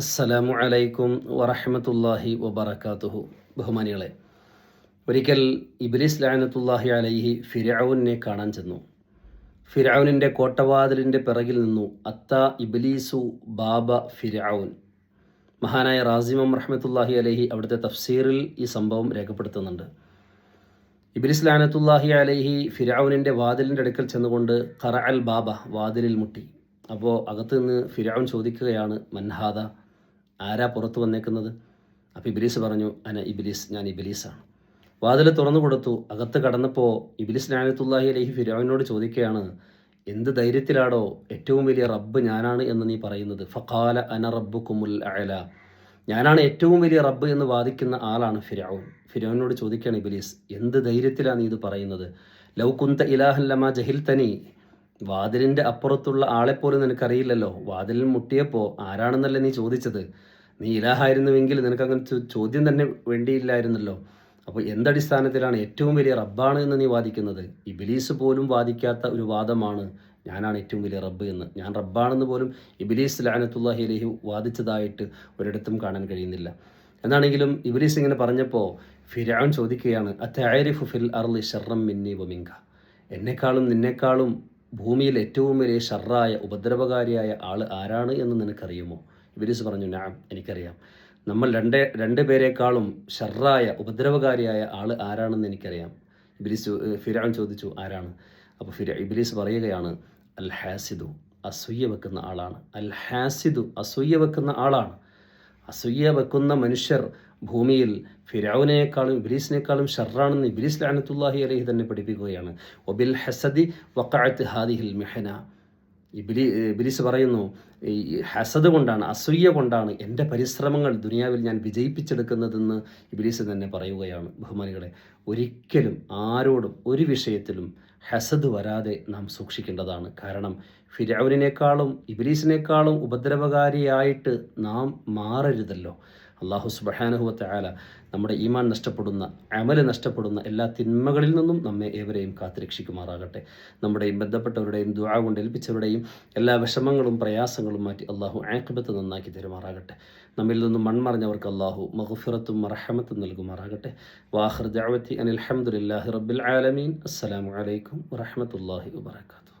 അസ്സലാമു അലൈക്കും വറഹമത്തല്ലാഹി വബർക്കാത്തുഹു ബഹുമാനികളെ ഒരിക്കൽ ഇബ്ലിസ് ലാനത്തുല്ലാഹി അലൈഹി ഫിരാവുനെ കാണാൻ ചെന്നു. ഫിരാവുനിന്റെ കോട്ടവാതിലിന്റെ പിറകിൽ നിന്നു അത്ത ഇബ്ലീസു ബാബ ഫിരാവുൻ മഹാനായ റാസിമം റഹ്മത്തുല്ലാഹി അലൈഹി അവിടുത്തെ തഫ്സീറിൽ ഈ സംഭവം രേഖപ്പെടുത്തുന്നുണ്ട്. ഇബ്ലിസ് ലാനത്തുല്ലാഹി അലൈഹി ഫിരാവുനിന്റെ വാതിലിന്റെ അടുക്കൽ ചെന്നുകൊണ്ട് ഖറ അൽ ബാബ വാതിലിൽ മുട്ടി. അപ്പോൾ അകത്ത് നിന്ന് ഫിരൌൻ ചോദിക്കുകയാണ് മൻഹാദ ആരാ പുറത്തു വന്നേക്കുന്നത്? അപ്പോൾ ഇബിലീസ് പറഞ്ഞു അന ഇബിലീസ് ഞാൻ ഇബിലീസാണ്. വാതിൽ തുറന്നു കൊടുത്തു. അകത്ത് കടന്നപ്പോൾ ഇബിലിസ് നാനത്തുല്ലാഹി അലഹി ഫിരൌനോട് ചോദിക്കുകയാണ് എന്ത് ധൈര്യത്തിലാണോ ഏറ്റവും വലിയ റബ്ബ് ഞാനാണ് എന്ന് നീ പറയുന്നത്. ഫഖാല അന റബ്ബു കുമുൽ അയല ഞാനാണ് ഏറ്റവും വലിയ റബ്ബ് എന്ന് വാദിക്കുന്ന ആളാണ് ഫിരൌൻ ഫിരൌനോട് ചോദിക്കുകയാണ് ഇബിലീസ് എന്ത് ധൈര്യത്തിലാണ് നീ ഇത് പറയുന്നത്? ലൗ കുന്ത ഇലാഹല്ലമ ജഹിൽ തനി വാതിലിന്റെ അപ്പുറത്തുള്ള ആളെപ്പോലും നിനക്കറിയില്ലല്ലോ. വാതിലിൽ മുട്ടിയപ്പോൾ ആരാണെന്നല്ലേ നീ ചോദിച്ചത്? നീ ഇലാഹായിരുന്നുവെങ്കിൽ നിനക്ക് അങ്ങനെ ചോദ്യം തന്നെ വേണ്ടിയില്ലായിരുന്നല്ലോ. അപ്പോൾ എന്തടിസ്ഥാനത്തിലാണ് ഏറ്റവും വലിയ റബ്ബാണ് എന്ന് നീ വാദിക്കുന്നത്? ഇബിലീസ് പോലും വാദിക്കാത്ത ഒരു വാദമാണ് ഞാനാണ് ഏറ്റവും വലിയ റബ്ബ് എന്ന്. ഞാൻ റബ്ബാണെന്ന് പോലും ഇബിലീസ് ലാനത്തുല്ലാഹി അലഹി വാദിച്ചതായിട്ട് ഒരിടത്തും കാണാൻ കഴിയുന്നില്ല. എന്നാണെങ്കിലും ഇബിലീസ് ഇങ്ങനെ പറഞ്ഞപ്പോൾ ഫിരാൻ ചോദിക്കുകയാണ് അത്തരിഫു ഫിൽ അർലി ഷർറം മിന്നി വമിങ്ക? എന്നെക്കാളും നിന്നെക്കാളും ഭൂമിയിൽ ഏറ്റവും വലിയ ഷർറായ ഉപദ്രവകാരിയായ ആൾ ആരാണ് എന്ന് നിനക്കറിയുമോ? ഇബിലിസ് പറഞ്ഞു ഞാൻ എനിക്കറിയാം. നമ്മൾ രണ്ട് രണ്ട് പേരെക്കാളും ഷർറായ ഉപദ്രവകാരിയായ ആൾ ആരാണെന്ന് എനിക്കറിയാം. ഇബിലിസ് ഫിരാൻ ചോദിച്ചു ആരാണ്? അപ്പോൾ ഫിര ഇബിലിസ് പറയുകയാണ് അൽ ഹാസിദു അസൂയ വെക്കുന്ന ആളാണ്. അൽ ഹാസിദു അസൂയ വെക്കുന്ന ആളാണ്. അസൂയ വെക്കുന്ന മനുഷ്യർ ഭൂമിയിൽ ഫിരാവിനേക്കാളും ഇബ്ലീസിനേക്കാളും ഷർറാണെന്ന് ഇബ്ലീസ് ലാനത്തുല്ലാഹി അലഹി തന്നെ പഠിപ്പിക്കുകയാണ്. ഒബിൽ ഹസദി വക്കാഴത്ത് ഹാദിഹിൽ മെഹന. ഇബിലി ഇബിലിസ് പറയുന്നു ഈ ഹസദ് കൊണ്ടാണ് അസൂയ കൊണ്ടാണ് എന്റെ പരിശ്രമങ്ങൾ ദുനിയാവിൽ ഞാൻ വിജയിപ്പിച്ചെടുക്കുന്നതെന്ന് ഇബിലിസ് തന്നെ പറയുകയാണ് ബഹുമാനികളെ. ഒരിക്കലും ആരോടും ഒരു വിഷയത്തിലും ഹസദ് വരാതെ നാം സൂക്ഷിക്കേണ്ടതാണ്. കാരണം ഫിരൗനിനേക്കാളും ഇബിലീസിനേക്കാളും ഉപദ്രവകാരിയായിട്ട് നാം മാറരുതല്ലോ. അള്ളാഹു സുബഹാനുഹുവത്തെ ആല നമ്മുടെ ഈമാൻ നഷ്ടപ്പെടുന്ന അമൽ നഷ്ടപ്പെടുന്ന എല്ലാ തിന്മകളിൽ നിന്നും നമ്മെ ഏവരെയും കാത്തുരക്ഷിക്കുമാറാകട്ടെ. നമ്മുടെയും ബന്ധപ്പെട്ടവരുടെയും ദുആ കൊണ്ട് ഏൽപ്പിച്ചവരുടെയും എല്ലാ വിഷമങ്ങളും പ്രയാസങ്ങളും മാറ്റി അള്ളാഹു ആക്കിബത്ത് നന്നാക്കി തരുമാറാകട്ടെ. നമ്മിൽ നിന്നും മൺമറിഞ്ഞവർക്ക് അള്ളാഹു മഹുഫിറത്തും മറഹമത്തും നൽകുമാറാകട്ടെ. വാഹർ ജാവത്തി അനിൽ അൽഹംദുലില്ലാഹി റബ്ബിൽ ആലമീൻ. അസ്സലാമു അലൈക്കും വറഹ്മത്തുള്ളാഹി വബറകാതുഹു.